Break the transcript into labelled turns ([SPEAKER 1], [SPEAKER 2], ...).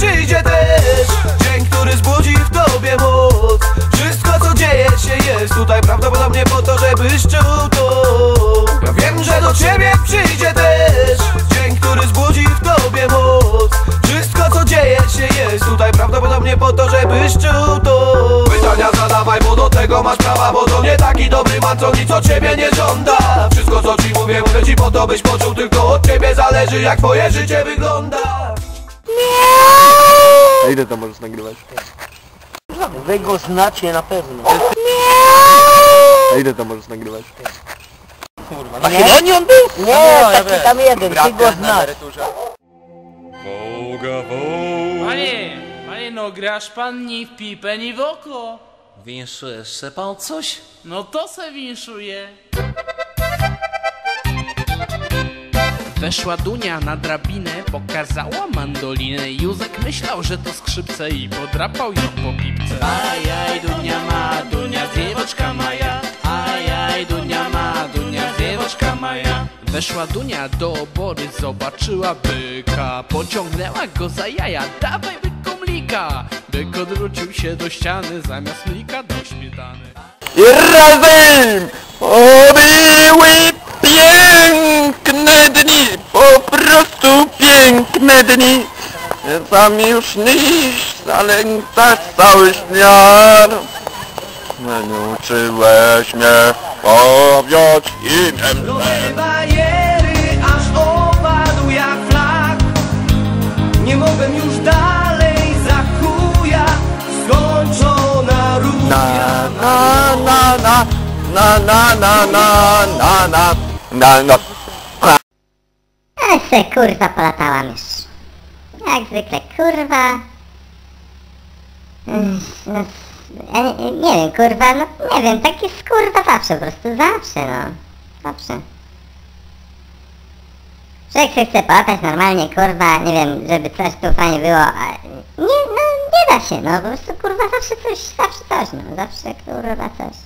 [SPEAKER 1] przyjdzie też Dzień, który zbudzi w tobie moc. Wszystko co dzieje się jest tutaj prawdopodobnie po to, żebyś czuł to. Ja wiem, że do ciebie przyjdzie też Dzień, który zbudzi w tobie moc. Wszystko co dzieje się jest tutaj prawdopodobnie po to, żebyś czuł to. Pytania zadawaj, bo do tego masz prawa Bo to nie taki dobry man, co nic od ciebie nie żąda. Wszystko co ci mówię, mówię ci po to, byś poczuł Tylko od ciebie zależy, jak twoje życie wygląda
[SPEAKER 2] ile to możesz nagrywać?
[SPEAKER 3] Wy go znacie na pewno.
[SPEAKER 2] A ile to możesz nagrywać?
[SPEAKER 3] A chyba nie on był? Nie, taki tam jeden, ty go znasz.
[SPEAKER 4] Panie, panie no grasz pan ni w pipę, ni w oko.
[SPEAKER 5] Winszujesz pan coś?
[SPEAKER 4] No to se winszuje. Weszła Dunia na drabinę, pokazała mandolinę. Józek myślał, że to skrzypce i podrapał ją po pipce. Ajaj, Dunia ma, Dunia dziewoczka maja. Ajaj, Dunia ma, Dunia dziewoczka maja. Weszła Dunia do obory, zobaczyła byka. Pociągnęła go za jaja, dawaj byku mlika Byk odwrócił się do ściany, zamiast mlika do śmietany.
[SPEAKER 2] I razem obyły piękne dni, po prostu piękne dni. Zamieszny zalękać cały śmiar. Nauczyłeś mnie powiać imię
[SPEAKER 1] Lubię bariery, aż opadł jak flag Nie mogłem już dalej za chuja Skończona
[SPEAKER 2] Na na na na na na na na na na na na
[SPEAKER 6] Ale se kurwa polatałam już. Jak zwykle kurwa. Ech, No, nie, wiem kurwa, no nie wiem, tak jest kurwa zawsze po prostu, zawsze no. Zawsze. Człowiek się chce polatać normalnie kurwa, nie wiem, żeby coś tu fajnie było, a nie, no nie da się, no po prostu kurwa zawsze coś, zawsze coś, no zawsze kurwa coś.